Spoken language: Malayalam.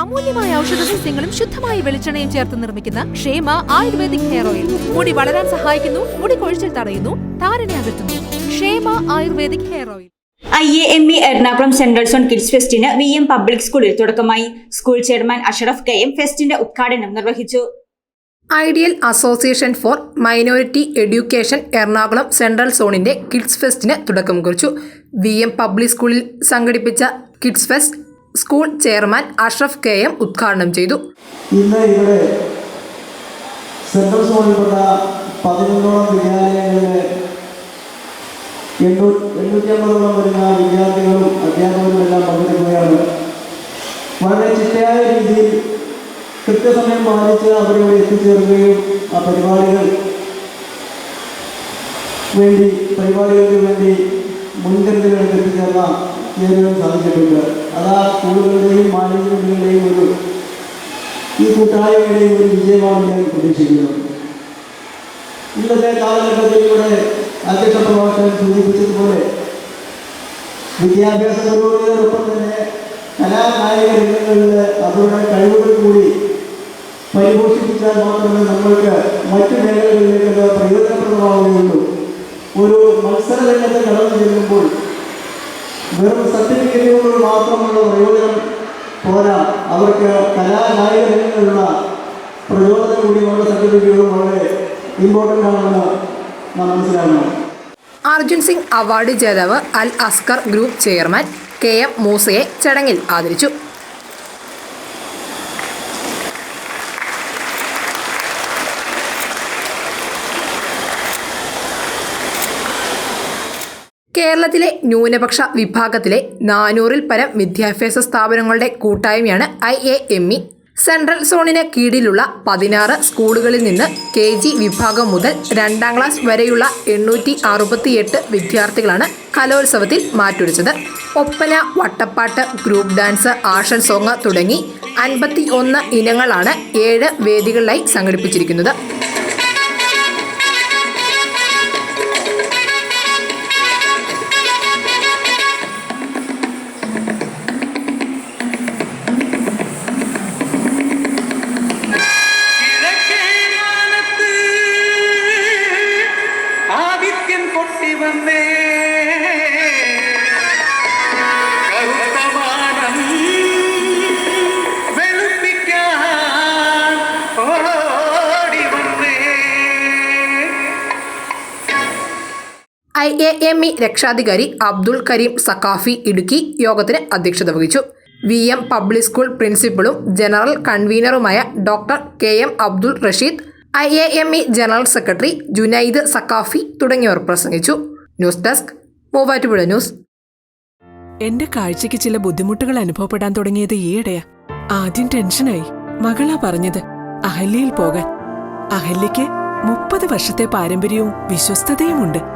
അമൂല്യമായ ഔഷധ സസ്യങ്ങളും ശുദ്ധമായ വെളിച്ചെണ്ണയും ചേർത്ത് നിർമ്മിക്കുന്ന ക്ഷേമ ആയുർവേദിക് ഹെയർ ഓയിൽ. മുടി വളരാൻ സഹായിക്കുന്നു മുടി കൊഴിച്ചിൽ തടയുന്നു താരനെ അകറ്റുന്നു. Kshema ayurvedic hair oil. I A M E Ernakulam central zone kids ഫെസ്റ്റിന് V M public സ്കൂളിൽ തുടക്കമായി. School chairman Ashraf K M ഫെസ്റ്റിന്റെ ഉദ്ഘാടനം നിർവഹിച്ചു. Ideal association for minority education Ernakulam central സോണിന്റെ കിഡ്സ് ഫെസ്റ്റിന് തുടക്കം കുറിച്ചു. വി എം പബ്ലിക് സ്കൂളിൽ സംഘടിപ്പിച്ച kids fest school chairman Ashraf K M ഉദ്ഘാടനം ചെയ്തു. ഇന്ന് ഇവിടെ സെൻട്രൽ സോണിൽപ്പെട്ട പതിനൊന്നോളം വിദ്യാലയങ്ങളിലെ എണ്ണൂ എണ്ണൂറ്റി അമ്പതോളം വരുന്ന വിദ്യാർത്ഥികളും അധ്യാപകരും എല്ലാം പങ്കെടുക്കുകയാണ്. വളരെ ചിട്ടയായ രീതിയിൽ കൃത്യസമയം പാലിച്ച് അവരിവിടെ എത്തിച്ചേർക്കുകയും ആ പരിപാടികൾ വേണ്ടി പരിപാടികൾക്ക് വേണ്ടി മുൻകരുതലുകൾ എത്തിച്ചേർന്ന ചേരുവാൻ സാധിച്ചിട്ടുണ്ട്. അത് ആ സ്കൂളുകളുടെയും മാനേജ്മെന്റുകളുടെയും ഒരു ഈ കൂട്ടായ്മയുടെയും ഒരു വിജയമാണ് ഞാൻ പ്രതീക്ഷിക്കുന്നത്. ഇന്നത്തെ കാലഘട്ടത്തിലൂടെ അധ്യക്ഷ പ്രഭാഷകൻ സൂചിപ്പിച്ചതുപോലെ വിദ്യാഭ്യാസ പുരോഗതിയോടൊപ്പം തന്നെ കലാകായിക രംഗങ്ങളിൽ അവരുടെ കഴിവുകൾ കൂടി പരിപോഷിപ്പിച്ചാൽ മാത്രമേ നമ്മൾക്ക് മറ്റു മേഖലകളിലേക്ക് പ്രയോജനപ്രദമാവുകയുള്ളൂ. ഒരു മത്സര രംഗത്ത് കടന്നു ചെല്ലുമ്പോൾ വെറും സർട്ടിഫിക്കറ്റുകൾ മാത്രമുള്ള പ്രയോജനം പോരാ. അവർക്ക് കലാകായിക രംഗങ്ങളിലുള്ള പ്രയോജനം കൂടിയുള്ള സർട്ടിഫിക്കറ്റുകളും വളരെ ഇമ്പോർട്ടന്റ് ആണെന്ന് നാം മനസ്സിലാക്കണം. അർജുൻ സിംഗ് അവാർഡ് ജേതാവ് Al Askar group chairman K M മൂസയെ ചടങ്ങിൽ ആദരിച്ചു. കേരളത്തിലെ ന്യൂനപക്ഷ വിഭാഗത്തിലെ നാനൂറിൽ പരം വിദ്യാഭ്യാസ സ്ഥാപനങ്ങളുടെ കൂട്ടായ്മയാണ് I A M E. Central സോണിന് കീഴിലുള്ള പതിനാറ് സ്കൂളുകളിൽ നിന്ന് കെ ജി വിഭാഗം മുതൽ രണ്ടാം ക്ലാസ് വരെയുള്ള എണ്ണൂറ്റി അറുപത്തിയെട്ട് വിദ്യാർത്ഥികളാണ് കലോത്സവത്തിൽ മാറ്റുരച്ചത്. ഒപ്പന വട്ടപ്പാട്ട് ഗ്രൂപ്പ് ഡാൻസ് ആഷൻ സോങ് തുടങ്ങി അൻപത്തി ഒന്ന് ഇനങ്ങളാണ് ഏഴ് വേദികളിലായി സംഘടിപ്പിച്ചിരിക്കുന്നത്. ഐ എ എം ഇ രക്ഷാധികാരി അബ്ദുൾ കരീം സക്കാഫി ഇടുക്കി യോഗത്തിന് അധ്യക്ഷത വഹിച്ചു. വി എം പബ്ലിക് സ്കൂൾ പ്രിൻസിപ്പളും general കൺവീനറുമായ doctor K M Abdul Rasheed I A M E general secretary Junaid Sakhafi തുടങ്ങിയവർ പ്രസംഗിച്ചു. News desk Muvattupuzha news. എന്റെ കാഴ്ചയ്ക്ക് ചില ബുദ്ധിമുട്ടുകൾ അനുഭവപ്പെടാൻ തുടങ്ങിയത് ഈയിടെയാ. ആദ്യം ടെൻഷനായി. മകളാ പറഞ്ഞത് അഹല്യയിൽ പോകാൻ. അഹല്യയ്ക്ക് മുപ്പത് വർഷത്തെ പാരമ്പര്യവും വിശ്വസ്തതയുമുണ്ട്.